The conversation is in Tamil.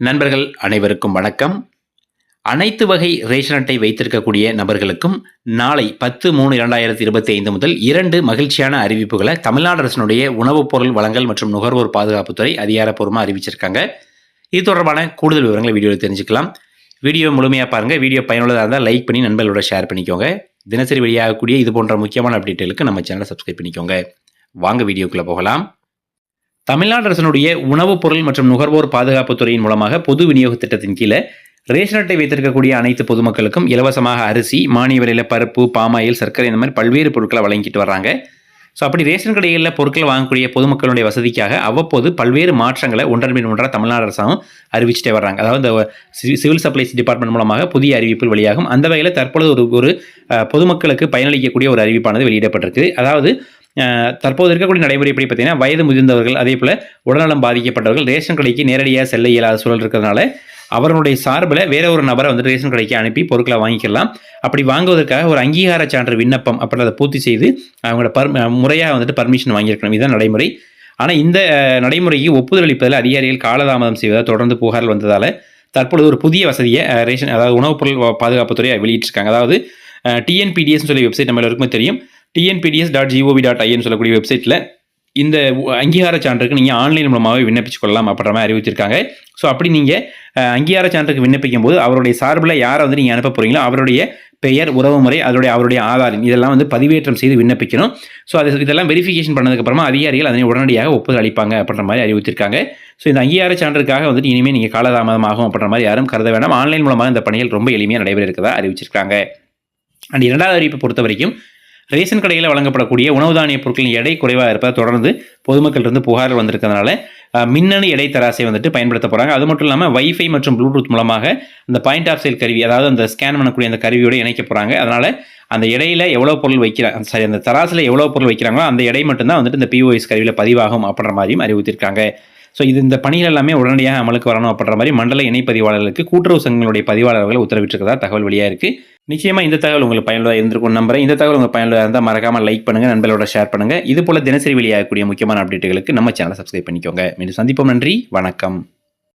நண்பர்கள் அனைவருக்கும் வணக்கம். அனைத்து வகை ரேஷன் அட்டை வைத்திருக்கக்கூடிய நபர்களுக்கும் நாளை பத்து மூணு இரண்டாயிரத்தி இருபத்தி ஐந்து முதல் இரண்டு மகிழ்ச்சியான அறிவிப்புகளை தமிழ்நாடு அரசினுடைய உணவுப் பொருள் வழங்கல் மற்றும் நுகர்வோர் பாதுகாப்புத்துறை அதிகாரப்பூர்வமாக அறிவிச்சிருக்காங்க. இது தொடர்பான கூடுதல் விவரங்களை வீடியோவில் தெரிஞ்சுக்கலாம். வீடியோ முழுமையாக பாருங்கள் வீடியோ பயனுள்ளதாக இருந்தால் லைக் பண்ணி நண்பர்களோட ஷேர் பண்ணிக்கோங்க. தினசரி வெளியாகக்கூடிய இது போன்ற முக்கியமான அப்டேட்டுகளுக்கு நம்ம சேனலை சப்ஸ்கிரைப் பண்ணிக்கோங்க. வாங்க வீடியோக்குள்ளே போகலாம். தமிழ்நாடு அரசனுடைய உணவுப் பொருள் மற்றும் நுகர்வோர் பாதுகாப்புத் துறையின் மூலமாக பொது விநியோக திட்டத்தின் கீழே ரேஷன் அட்டை வைத்திருக்கக்கூடிய அனைத்து பொதுமக்களுக்கும் இலவசமாக அரிசி மானிய விலையில் பருப்பு பாமாயில் சர்க்கரை இந்த மாதிரி பல்வேறு பொருட்களை வழங்கிட்டு வர்றாங்க. ஸோ அப்படி ரேஷன் கடைகளில் பொருட்கள் வாங்கக்கூடிய பொதுமக்களுடைய வசதிக்காக அவ்வப்போது பல்வேறு மாற்றங்களை ஒன்றன் பின் ஒன்றாக தமிழ்நாடு அரசாங்கம் அறிவிச்சிட்டே வர்றாங்க. அதாவது இந்த சி- சிவில் சப்ளைஸ் டிபார்ட்மெண்ட் மூலமாக புதிய அறிவிப்புகள் வெளியாகும். அந்த வகையில் தற்பொழுது ஒரு ஒரு பொதுமக்களுக்கு பயனளிக்கக்கூடிய ஒரு அறிவிப்பானது வெளியிடப்பட்டிருக்கு அதாவது தற்போது இருக்கக்கூடிய நடைமுறைப்படி பார்த்தீங்கன்னா வயது முதிர்ந்தவர்கள் அதே போல் உடல்நலம் பாதிக்கப்பட்டவர்கள் ரேஷன் கடைக்கு நேரடியாக செல்ல இயலாத சூழல் இருக்கிறதுனால அவர்களுடைய சார்பில் வேற ஒரு நபரை வந்து ரேஷன் கடைக்கு அனுப்பி பொருட்களை வாங்கிக்கலாம். அப்படி வாங்குவதற்காக ஒரு அங்கீகார சான்று விண்ணப்பம் அப்படி அதை பூர்த்தி செய்து அவங்களோட பர் முறையாக வந்துட்டு பர்மிஷன் வாங்கியிருக்கணும். இதுதான் நடைமுறை. ஆனால் இந்த நடைமுறைக்கு ஒப்புதல் அளிப்பதில் அதிகாரிகள் காலதாமதம் செய்வதால் தொடர்ந்து புகார்கள் வந்ததால் தற்பொழுது ஒரு புதிய வசதியை ரேஷன் அதாவது உணவுப் பொருள் பாதுகாப்புத்துறை வெளியிட்டிருக்காங்க. அதாவது டிஎன்பிடிஎஸ்னு சொல்லி வெப்சைட் நம்ம எல்லாருக்குமே தெரியும். TNPDS dot GOV dot IN சொல்லக்கூடிய வெப்சைட்டில் இந்த அங்கீகார சான்றுக்கு நீங்கள் ஆன்லைன் மூலமாகவே விண்ணப்பிச்சு கொள்ளலாம் அப்படின்ற மாதிரி அறிவிச்சிருக்காங்க. ஸோ அப்படி நீங்கள் அங்கீகார சான்றுக்கு விண்ணப்பிக்கும் போது அவருடைய சார்பில் யாரை வந்து நீங்கள் அனுப்ப போகிறீங்களோ அவருடைய பெயர் உறவுமுறை அதனுடைய அவருடைய ஆதார் இதெல்லாம் வந்து பதிவேற்றம் செய்து விண்ணப்பிக்கணும். ஸோ அது இதெல்லாம் வெரிஃபிகேஷன் பண்ணதுக்கப்புறமா அதிகாரிகள் அதனை உடனடியாக ஒப்புதல் அளிப்பாங்க அப்படின்ற மாதிரி அறிவித்திருக்காங்க. ஸோ இந்த அங்கீகார சான்றுக்காக வந்துட்டு இனிமேல் நீங்கள் காலதாமதமாகும் அப்படின்ற மாதிரி யாரும் கருத வேண்டாம் ஆன்லைன் மூலமாக இந்த பணிகள் ரொம்ப எளிமையாக நடைபெற இருக்கதா அறிவிச்சிருக்காங்க. அண்ட் இரண்டாவது அறிவிப்பை பொறுத்த வரைக்கும் ரேஷன் கடையில் வழங்கப்படக்கூடிய உணவு தானிய பொருட்களின் எடை குறைவாக இருப்பதை தொடர்ந்து பொதுமக்கள் இருந்து புகார்கள் வந்திருக்கிறதுனால மின்னணு எடை தராசை வந்துட்டு பயன்படுத்த போகிறாங்க அது மட்டும் இல்லாமல் வைஃபை மற்றும் ப்ளூடூத் மூலமாக அந்த பாயிண்ட் ஆஃப் சேல் கருவி அதாவது அந்த ஸ்கேன் பண்ணக்கூடிய அந்த கருவியோடு இணைக்க போகிறாங்க அதனால் அந்த இடையில எவ்வளோ பொருள் வைக்கிறாங்க சரி அந்த தராசில் எவ்வளோ பொருள் வைக்கிறாங்களோ அந்த எடை மட்டும்தான் வந்துட்டு இந்த பிஓஎஸ் கருவியில் பதிவாகும் அப்படின்ற மாதிரியும் அறிவுறுத்திருக்காங்க ஸோ இது இந்த பணிகள் எல்லாமே உடனடியாக அமலுக்கு வரணும் அப்படின்ற மாதிரி மண்டல இணைப்பதிவாளர்களுக்கு கூட்டுறவு சங்கங்களுடைய பதிவாளர்கள் உத்தரவிட்டிருக்கிறதா தகவல் வெளியாக இருக்குது நிச்சயமாக இந்த தகவல் உங்களுக்கு பயனுள்ளதாக இருந்திருக்கும் நம்புறேன். இந்த தகவல் உங்களுக்கு பயனுள்ளதாக இருந்தால் மறக்காமல் லைக் பண்ணுங்கள் நண்பர்களோட ஷேர் பண்ணுங்கள் இது போல் தினசரி வெளியாகக்கூடிய முக்கியமான அப்டேட்டுகளுக்கு நம்ம சேனலை சப்ஸ்கிரைப் பண்ணிக்கோங்க. மீண்டும் சந்திப்போம். நன்றி வணக்கம்.